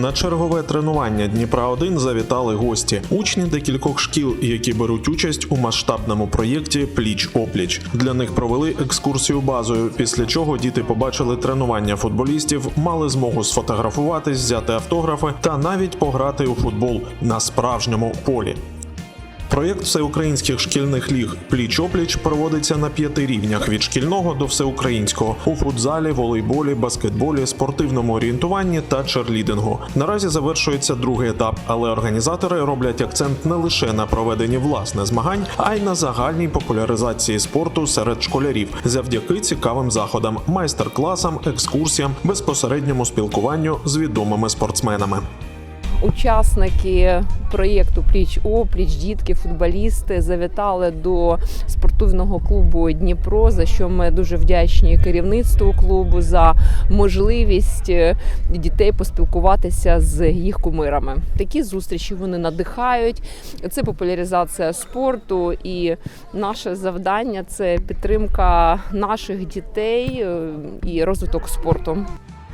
На чергове тренування Дніпра 1 завітали гості, учні декількох шкіл, які беруть участь у масштабному проєкті Пліч опліч. Для них провели екскурсію базою, після чого діти побачили тренування футболістів, мали змогу сфотографуватись, взяти автографи та навіть пограти у футбол на справжньому полі. Проєкт всеукраїнських шкільних ліг Пліч-опліч проводиться на п'яти рівнях від шкільного до всеукраїнського у футзалі, волейболі, баскетболі, спортивному орієнтуванні та черлідингу. Наразі завершується другий етап, але організатори роблять акцент не лише на проведенні власне змагань, а й на загальній популяризації спорту серед школярів завдяки цікавим заходам, майстер-класам, екскурсіям, безпосередньому спілкуванню з відомими спортсменами. Учасники проєкту Пліч опліч, дітки, футболісти завітали до спортивного клубу Дніпро, за що ми дуже вдячні керівництву клубу за можливість е, дітей поспілкуватися з їх кумирами. Такі зустрічі вони надихають. Це популяризація спорту, і наше завдання це підтримка наших дітей е, і розвиток спорту.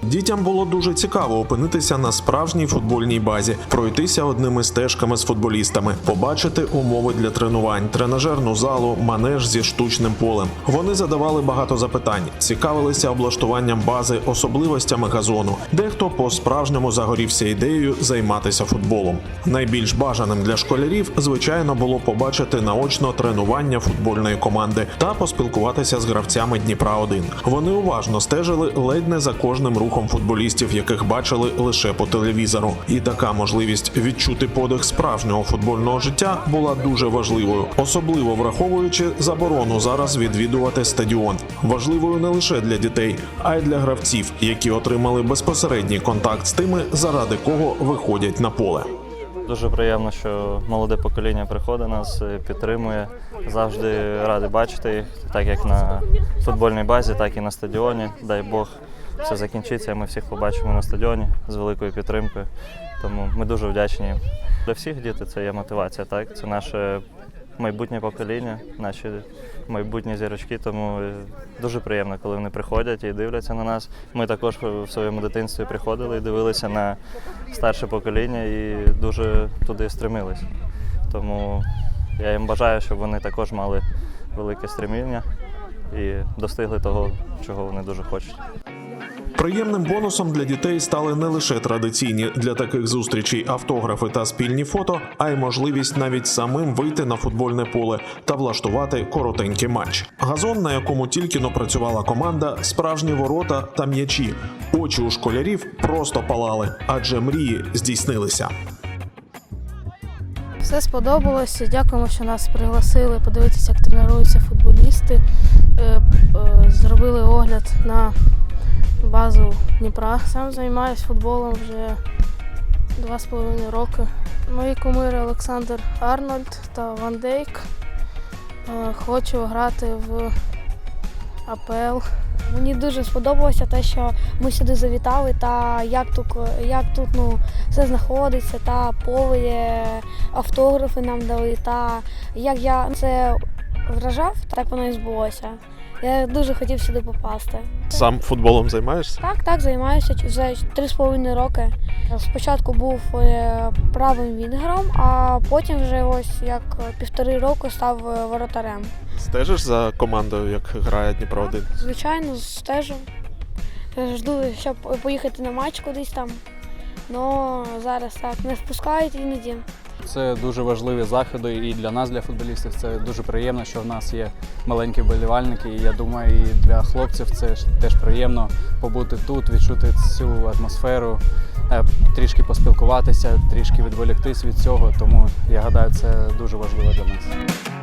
Дітям було дуже цікаво опинитися на справжній футбольній базі, пройтися одними стежками з футболістами, побачити умови для тренувань, тренажерну залу, манеж зі штучним полем. Вони задавали багато запитань, цікавилися облаштуванням бази, особливостями газону. Дехто по-справжньому загорівся ідеєю займатися футболом. Найбільш бажаним для школярів, звичайно, було побачити наочно тренування футбольної команди та поспілкуватися з гравцями Дніпра 1 Вони уважно стежили ледь не за кожним рухом футболістів, яких бачили лише по телевізору. І така можливість відчути подих справжнього футбольного життя була дуже важливою, особливо враховуючи заборону зараз відвідувати стадіон. Важливою не лише для дітей, а й для гравців, які отримали безпосередній контакт з тими, заради кого виходять на поле. Дуже приємно, що молоде покоління приходить нас, підтримує. Завжди радий бачити їх, так як на футбольній базі, так і на стадіоні. Дай Бог, все закінчиться. Ми всіх побачимо на стадіоні з великою підтримкою. Тому ми дуже вдячні. їм. Для всіх діти це є мотивація, так? Це наше майбутнє покоління, наші майбутні зірочки. Тому е, дуже приємно, коли вони приходять і дивляться на нас. Ми також в своєму дитинстві приходили і дивилися на старше покоління і дуже туди стремились. Тому я їм бажаю, щоб вони також мали велике стремління і достигли того, чого вони дуже хочуть. Приємним бонусом для дітей стали не лише традиційні для таких зустрічей автографи та спільні фото, а й можливість навіть самим вийти на футбольне поле та влаштувати коротенький матч. Газон, на якому тільки но працювала команда, справжні ворота та м'ячі. Очі у школярів просто палали, адже мрії здійснилися. Все сподобалося. Дякуємо, що нас пригласили подивитися, як тренуються футболісти. Е, е, Зробили огляд на базу Дніпра. Сам займаюся футболом вже два з половиною роки. Мої кумири Олександр Арнольд та Ван Дейк. Е, Хочу грати в АПЛ. Мені дуже сподобалося те, що ми сюди завітали, та як тут, як тут ну, все знаходиться, та поле, автографи нам дали, та як я це вражав, так воно і збулося. Я дуже хотів сюди попасти. Сам футболом займаєшся? Так, так, займаюся вже три з половиною роки. Спочатку був е, правим вінгером, а потім вже ось як півтори року став е, воротарем. Стежиш за командою, як грає Дніпро 1 Звичайно, стежу. Е, Жду, щоб поїхати на матч кудись там. Ну зараз так не впускають іноді. Це дуже важливі заходи і для нас, для футболістів, це дуже приємно, що в нас є маленькі вболівальники. І я думаю, і для хлопців це теж приємно побути тут, відчути цю атмосферу, е, трішки поспілкуватися, трішки відволіктись від цього. Тому я гадаю, це дуже важливо для нас.